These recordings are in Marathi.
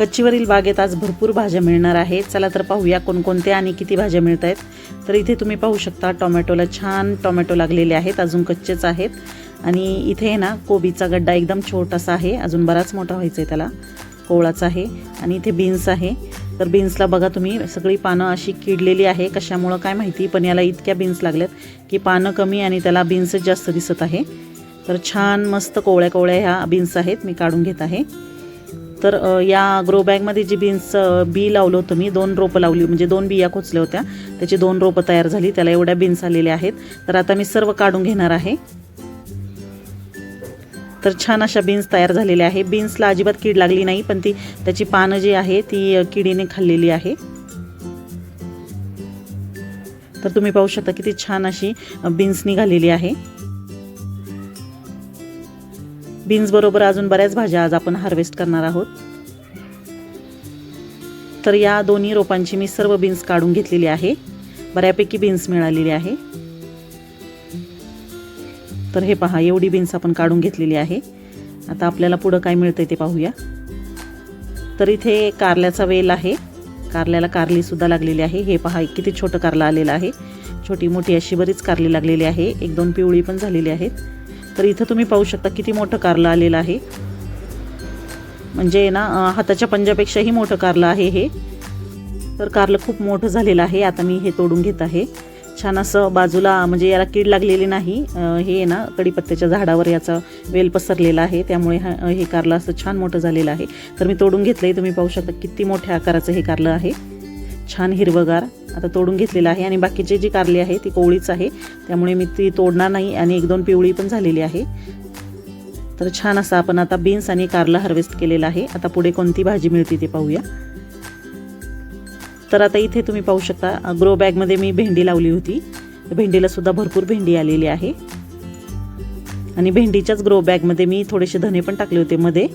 कच्चीवरील बागेत आज भरपूर भाज्या मिळणार आहेत. चला तर पाहूया कोणकोणत्या आणि किती भाज्या मिळत आहेत तर इथे तुम्ही पाहू शकता टोमॅटोला छान टोमॅटो लागलेले आहेत अजून कच्चेच आहेत. आणि इथे आहे ना कोबीचा गड्डा एकदम छोटासा आहे अजून बराच मोठा व्हायचा आहे त्याला. कोवळाचा आहे. आणि इथे बीन्स आहे. तर बीन्सला बघा तुम्ही सगळी पानं अशी किडलेली आहे. कशामुळं काय माहिती पण याला इतक्या बीन्स लागल्यात की पानं कमी आणि त्याला बीन्सच जास्त दिसत आहे. तर छान मस्त कोवळ्या कोवळ्या ह्या बीन्स आहेत मी काढून घेत आहे. तर या ग्रो बॅगमध्ये जी बीन्स बी लावलं होतं मी दोन रोपं लावली म्हणजे दोन बिया खोचल्या होत्या. त्याची दोन रोपं तयार झाली त्याला एवढ्या बीन्स आलेल्या आहेत. तर आता मी सर्व काढून घेणार आहे. तर छान अशा बीन्स तयार झालेल्या आहे बीन्सला अजिबात कीड लागली नाही पण ती त्याची पानं जी आहे ती किडीने खाल्लेली आहे. तर तुम्ही पाहू शकता किती छान अशी बीन्स निघालेली आहे. बीन्स बरोबर अजून बऱ्याच भाज्या आज आपण हार्वेस्ट करणार आहोत. तर या दोन्ही रोपांची मी सर्व बीन्स काढून घेतलेली आहे. बऱ्यापैकी बीन्स मिळालेली आहे. तर हे पहा एवढी बीन्स आपण काढून घेतलेली आहे. आता आपल्याला पुढं काय मिळतंय ते पाहूया. तर इथे कारल्याचा वेल आहे. कारल्याला कारलीसुद्धा लागलेली आहे. हे पहा किती छोटं कारलं आलेलं आहे. छोटी मोठी अशी बरीच कारली लागलेली आहे. एक दोन पिवळी पण झालेली आहेत. तर इथं तुम्ही पाहू शकता किती मोठं कारलं आलेलं आहे. म्हणजे ना हाताच्या पंजापेक्षाही मोठं कारलं आहे हे. तर कारलं खूप मोठं झालेलं आहे. आता मी हे तोडून घेत आहे. छान असं बाजूला म्हणजे याला कीड लागलेली नाही. हे आहे ना कडीपत्त्याच्या झाडावर याचा वेल पसरलेला आहे. त्यामुळे हे कारलं असं छान मोठं झालेलं आहे. तर मी तोडून घेतलं आहे तुम्ही पाहू शकता किती मोठ्या आकाराचं हे कारलं आहे. छान हिरवगार आता तोडून घेतलेलं आहे आणि बाकीचे जी कारली आहे ती कोवळीच आहे. त्यामुळे मी ती तोडणार नाही आणि एक दोन पिवळी पण झालेली आहे. तर छान असं आपण आता बीन्स आणि कारला हार्वेस्ट केलेलं आहे. आता पुढे कोणती भाजी मिळते ते पाहूया. तर आता इथे तुम्ही पाहू शकता ग्रो बॅगमध्ये मी भेंडी लावली होती. भेंडीला सुद्धा भरपूर भेंडी आलेली आहे. आणि भेंडीच्याच ग्रो बॅगमध्ये मी थोडेसे धने पण टाकले होते मध्ये.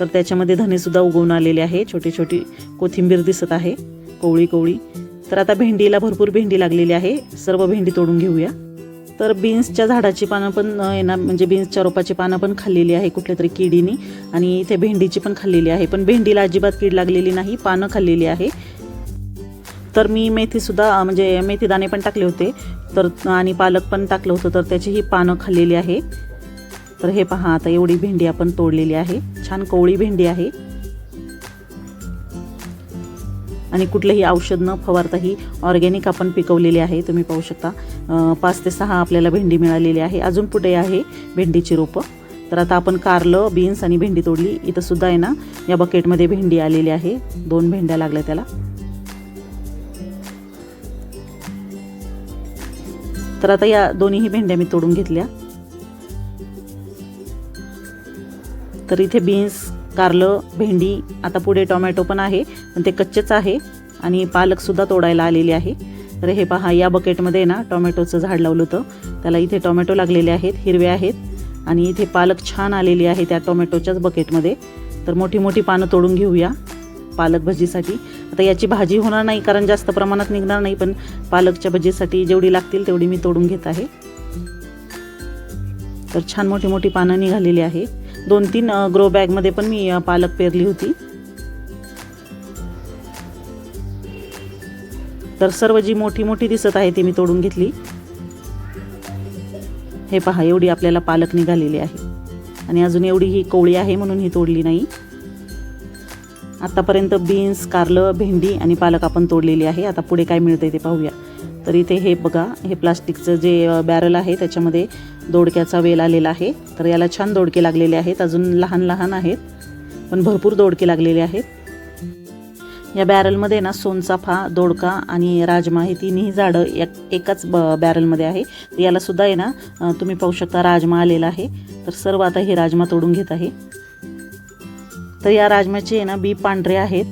तर त्याच्यामध्ये धनेसुद्धा उगवून आलेले आहे. छोटी छोटी कोथिंबीर दिसत आहे. कोवळी कोवळी. तर आता भेंडीला भरपूर भेंडी लागलेली आहे. सर्व भेंडी तोडून घेऊया. तर बीन्सच्या झाडाची पानं पण येणार आहे ना म्हणजे बीन्सच्या रोपाची पानं पण खाल्लेली आहे कुठल्या तरी किडीनी. आणि इथे भेंडीची पण खाल्लेली आहे. पण भेंडीला अजिबात कीड लागलेली नाही. पानं खाल्लेली आहे. तर मी मेथीसुद्धा म्हणजे मेथीदाणे पण टाकले होते. तर आणि पालक पण टाकलं होतं. तर त्याचीही पानं खाल्लेली आहे. तर हे पहा आता एवढी भेंडी आपण तोडलेली आहे. छान कोवळी भेंडी आहे. आणि कुठलंही औषध न फवारता ही ऑर्गॅनिक आपण पिकवलेली आहे तुम्ही पाहू शकता. पाच ते सहा आपल्याला भेंडी मिळालेली आहे. अजून पुढे आहे भेंडीची रोपं. तर आता आपण कारलं बीन्स आणि भेंडी तोडली. इथं सुद्धा आहे ना या बकेटमध्ये भेंडी आलेली आहे. दोन भेंड्या लागल्या त्याला. तर आता या दोन्हीही भेंड्या मी तोडून घेतल्या. तर इथे बीन्स कारलं भेंडी आता पुढे टोमॅटो पण आहे पण ते कच्चेच आहे आणि पालकसुद्धा तोडायला आलेली आहे. तर हे पहा या बकेटमध्ये ना टोमॅटोचं झाड लावलं होतं. त्याला इथे टोमॅटो लागलेले आहेत हिरवे आहेत आणि इथे पालक छान आलेली आहे त्या टोमॅटोच्याच बकेटमध्ये तर मोठी मोठी पानं तोडून घेऊया पालक भजीसाठी. आता याची भाजी होणार नाही कारण जास्त प्रमाणात निघणार नाही पण पालकच्या भजीसाठी जेवढी लागतील तेवढी मी तोडून घेत आहे. तर छान मोठी मोठी पानं निघालेली आहे दोन तीन ग्रो बॅगमध्ये पण मी पालक पेरली होती. तर सर्व जी मोठी मोठी दिसत आहे ती मी तोडून घेतली. हे पहा एवढी आपल्याला पालक निघालेली आहे. आणि अजून एवढी ही कोवळी आहे म्हणून ही तोडली नाही. आतापर्यंत बीन्स कारलं भेंडी आणि पालक आपण तोडलेली आहे. आता पुढे काय मिळतंय ते पाहूया. तर इथे हे बघा हे प्लास्टिकचं जे बॅरल आहे त्याच्यामध्ये दोडक्याचा वेल आलेला आहे. तर याला छान दोडके लागलेले आहेत अजून लहान लहान आहेत पण भरपूर दोडके लागलेले आहेत. या बॅरलमध्ये ना सोनचाफा दोडका आणि राजमा हे तिन्ही झाडं एक एकाच ब बॅरलमध्ये आहे. तर यालासुद्धा आहे ना तुम्ही पाहू शकता राजमा आलेला आहे. तर सर्व आता हे राजमा तोडून घेत आहे. तर या राजमाचे आहे ना बी पांढरे आहेत.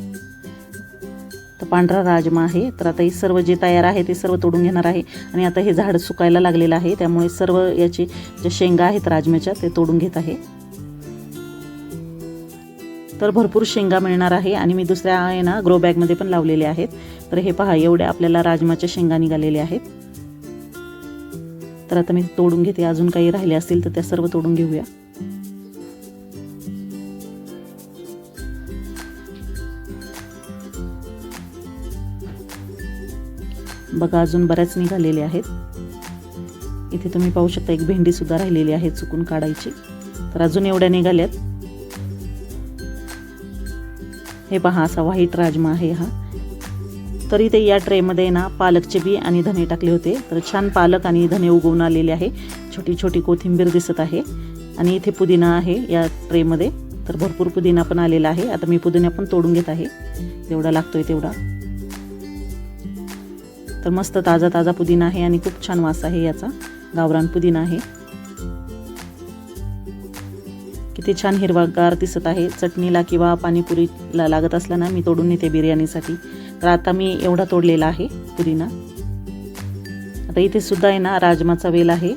पांढरा राजमा आहे. तर आता हे सर्व जे तयार आहे ते सर्व तोडून घेणार आहे. आणि आता हे झाड सुकायला लागलेलं आहे. त्यामुळे सर्व याचे जे शेंगा आहेत राजम्याच्या ते तोडून घेत आहे. तर भरपूर शेंगा मिळणार आहे. आणि मी दुसऱ्या आहे ना ग्रो बॅगमध्ये पण लावलेले आहेत. तर हे पहा एवढ्या आपल्याला राजमाच्या शेंगा निघालेल्या आहेत. तर आता मी तोडून घेते. अजून काही राहिले असतील तर त्या सर्व तोडून घेऊया. बघा अजून बऱ्याच निघालेले आहेत. इथे तुम्ही पाहू शकता एक भेंडीसुद्धा राहिलेली आहे चुकून काढायची. तर अजून एवढ्या निघाल्यात. हे पहा असा व्हाईट राजमा आहे हा. तर इथे या ट्रेमध्ये ना पालकचे बी आणि धने टाकले होते. तर छान पालक आणि धने उगवून आलेले आहे. छोटी छोटी कोथिंबीर दिसत आहे. आणि इथे पुदिना आहे या ट्रेमध्ये तर भरपूर पुदिना पण आलेला आहे. आता मी पुदिना पण तोडून घेत आहे. जेवढा लागतोय तेवढा. तर मस्त ताजा ताजा पुदिना आहे आणि खूप छान वास आहे याचा. गावरान पुदिना आहे. किती छान हिरवागार दिसत आहे. चटणीला किंवा पाणीपुरीला लागत असला ना मी तोडून येते बिर्याणीसाठी. तर आता मी एवढा तोडलेला आहे पुदिना. आता इथे सुद्धा आहे ना राजमाचा वेल आहे.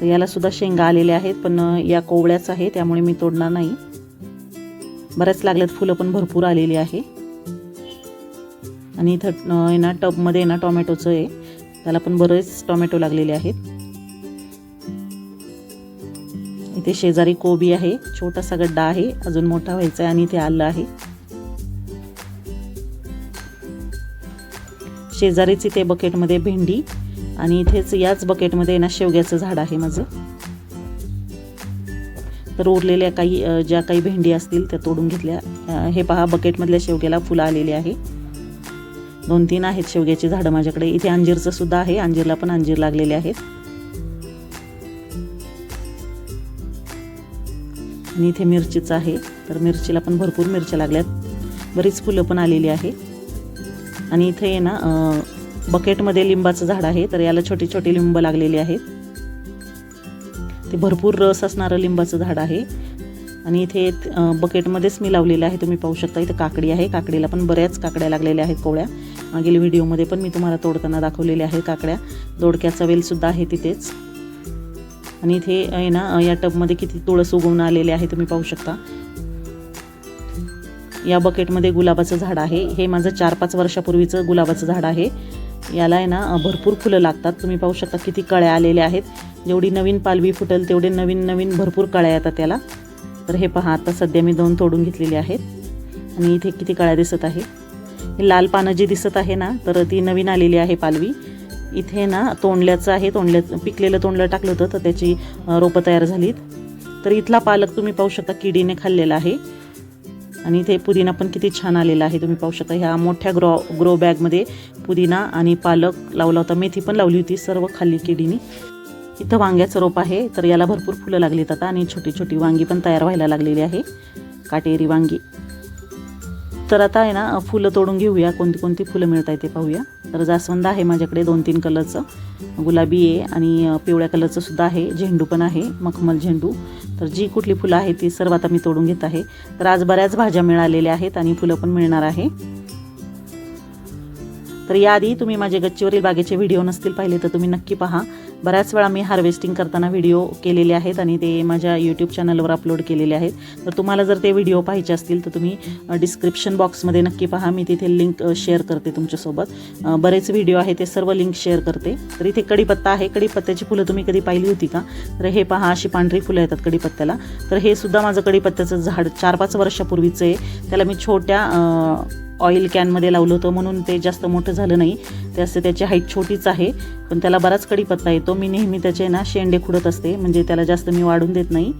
तर याला सुद्धा शेंगा आलेल्या आहेत पण या कोवळ्याच आहे त्यामुळे मी तोडणार नाही. बऱ्याच लागल्यात फुलं पण भरपूर आलेली आहे. आणि इथं आहे ना टबमध्ये ना टोमॅटोचं आहे. त्याला पण बरेच टोमॅटो लागलेले आहेत. इथे शेजारी कोबी आहे छोटासा गड्डा आहे अजून मोठा व्हायचा आहे आणि इथे आलं आहे. शेजारीच इथे बकेटमध्ये भेंडी आणि इथेच याच बकेटमध्ये ना शेवग्याचं झाड आहे माझं. तर उरलेल्या काही ज्या काही भेंडी असतील त्या तोडून घेतल्या. हे पहा बकेटमधल्या शेवग्याला फुलं आलेली आहे. दोन तीन आहेत शेवग्याची झाडं माझ्याकडे. इथे अंजीरचं सुद्धा आहे. अंजीरला पण अंजीर लागलेले आहेत. आणि इथे मिरचीचं आहे. तर मिरचीला पण भरपूर मिरच्या लागल्यात. बरीच फुलं पण आलेली आहे. आणि इथे आहे ना बकेटमध्ये लिंबाचं झाड आहे. तर याला छोटी छोटी लिंब लागलेली आहेत. ते भरपूर रस असणारं लिंबाचं झाड आहे. आणि इथे बकेटमध्येच मी लावलेलं आहे. तुम्ही पाहू शकता इथे काकडी आहे. काकडीला पण बऱ्याच काकड्या लागलेल्या आहेत कोवळ्या. मागील व्हिडिओमध्ये पण मी तुम्हाला तोडताना दाखवलेल्या आहेत काकड्या. दोडक्याचा वेलसुद्धा आहे तिथेच. आणि इथे आहे ना या टबमध्ये किती तुळस उगवून आलेले आहे तुम्ही पाहू शकता. या बकेटमध्ये गुलाबाचं झाड आहे. हे माझं चार पाच वर्षापूर्वीचं गुलाबाचं झाड आहे. याला आहे ना भरपूर फुलं लागतात. तुम्ही पाहू शकता किती कळ्या आलेल्या आहेत. जेवढी नवीन पालवी फुटेल तेवढे नवीन नवीन भरपूर कळ्या येतात त्याला. तर हे पहा आता सध्या मी दोन तोडून घेतलेली आहेत. आणि इथे किती काळ्या दिसत आहे हे लाल पानं जी दिसत आहे ना तर ती नवीन आलेली आहे पालवी. इथे ना तोंडल्याचं आहे तोंडल्या पिकलेलं तोंडलं टाकलं होतं तर त्याची रोपं तयार झालीत. तर इथला पालक तुम्ही पाहू शकता किडीने खाल्लेला आहे. आणि इथे पुदिना पण किती छान आलेला आहे तुम्ही पाहू शकता. ह्या मोठ्या ग्रो ग्रो बॅगमध्ये पुदिना आणि पालक लावला होता मेथी पण लावली होती सर्व खाल्ली किडीने. इथं वांग्याचं रोप आहे. तर याला भरपूर फुलं लागलीत आता आणि छोटी छोटी वांगी पण तयार व्हायला लागलेली आहे. काटेरी वांगी. तर आता आहे ना फुलं तोडून घेऊया. कोणती कोणती फुलं मिळत आहे ते पाहूया. तर जास्वंद आहे माझ्याकडे दोन तीन कलरचं. गुलाबी आहे आणि पिवळ्या कलरचं सुद्धा आहे. झेंडू पण आहे मखमल झेंडू. तर जी कुठली फुलं आहेत ती सर्व आता मी तोडून घेत आहे. तर आज बऱ्याच भाज्या मिळालेल्या आहेत आणि फुलं पण मिळणार आहे. तर याआधी तुम्ही माझे गच्चीवरील बागेचे व्हिडिओ नसतील पाहिले तर तुम्ही नक्की पहा. बऱ्याच वेळा मी हार्वेस्टिंग करताना व्हिडिओ केलेले आहेत आणि ते माझ्या यूट्यूब चॅनलवर अपलोड केलेले आहेत. तर तुम्हाला जर ते व्हिडिओ पाहिजे असतील तर तुम्ही डिस्क्रिप्शन बॉक्समध्ये नक्की पहा. मी तिथे लिंक शेअर करते तुमच्यासोबत. बरेच व्हिडिओ आहे ते सर्व लिंक शेअर करते. तर इथे कडीपत्ता आहे. कडीपत्त्याची फुलं तुम्ही कधी पाहिली होती का? तर हे पहा अशी पांढरी फुलं येतात कडीपत्त्याला तर हे सुद्धा माझं कडीपत्त्याचं झाड चार पाच वर्षापूर्वीचं आहे. त्याला मी छोट्या ऑइल कॅनमध्ये लावलं होतं म्हणून ते जास्त मोठं झालं नाही. ते असं त्याची हाईट छोटीच आहे पण त्याला बराच कडीपत्ता येतो. मी नेहमी त्याचे ना शेंडे खुडत असते म्हणजे त्याला जास्त मी वाढून देत नाही.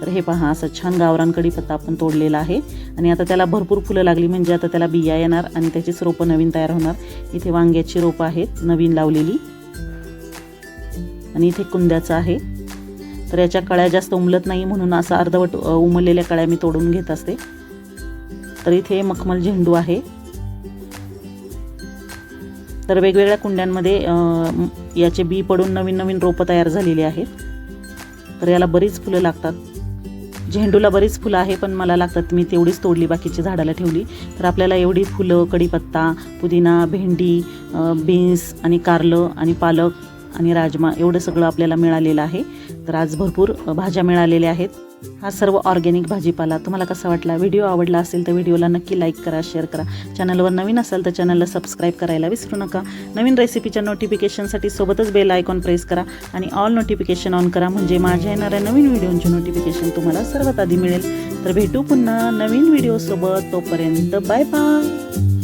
तर हे पहा असं छान गावरान कडीपत्ता आपण तोडलेला आहे. आणि आता त्याला भरपूर फुलं लागली म्हणजे आता त्याला बिया येणार आणि त्याचीच रोपं नवीन तयार होणार. इथे वांग्याची रोपं आहेत नवीन लावलेली. आणि इथे कुंद्याचं आहे. तर याच्या कळ्या जास्त उमलत नाही म्हणून असं अर्धवट उमललेल्या कळ्या मी तोडून घेत असते. तर इथे मखमल झेंडू आहे. तर वेगवेगळ्या कुंड्यांमध्ये याचे बी पडून नवीन नवीन रोपं तयार झालेली आहेत. तर याला बरीच फुलं लागतात. झेंडूला बरीच फुलं आहे पण मला लागतात मी तेवढीच तोडली बाकीची झाडाला ठेवली. तर आपल्याला एवढी फुलं कढीपत्ता पुदिना भेंडी बीन्स आणि कारलं आणि पालक आणि राजमा एवढं सगळं आपल्याला मिळालेलं आहे. तर आज भरपूर भाज्या मिळालेल्या आहेत. हा सर्व ऑर्गॅनिक भाजीपाला. तुम्हाला कसा वाटला? व्हिडिओ आवडला असेल तर व्हिडिओला नक्की लाईक करा शेअर करा. चॅनलवर नवीन असाल तर चॅनलला सबस्क्राईब करायला विसरू नका. नवीन रेसिपीच्या नोटिफिकेशनसाठी सोबतच बेल आयकॉन प्रेस करा आणि ऑल नोटिफिकेशन ऑन करा. म्हणजे माझ्या येणाऱ्या नवीन व्हिडिओंची नोटिफिकेशन तुम्हाला सर्वात आधी मिळेल. तर भेटू पुन्हा नवीन व्हिडिओसोबत तोपर्यंत बाय बाय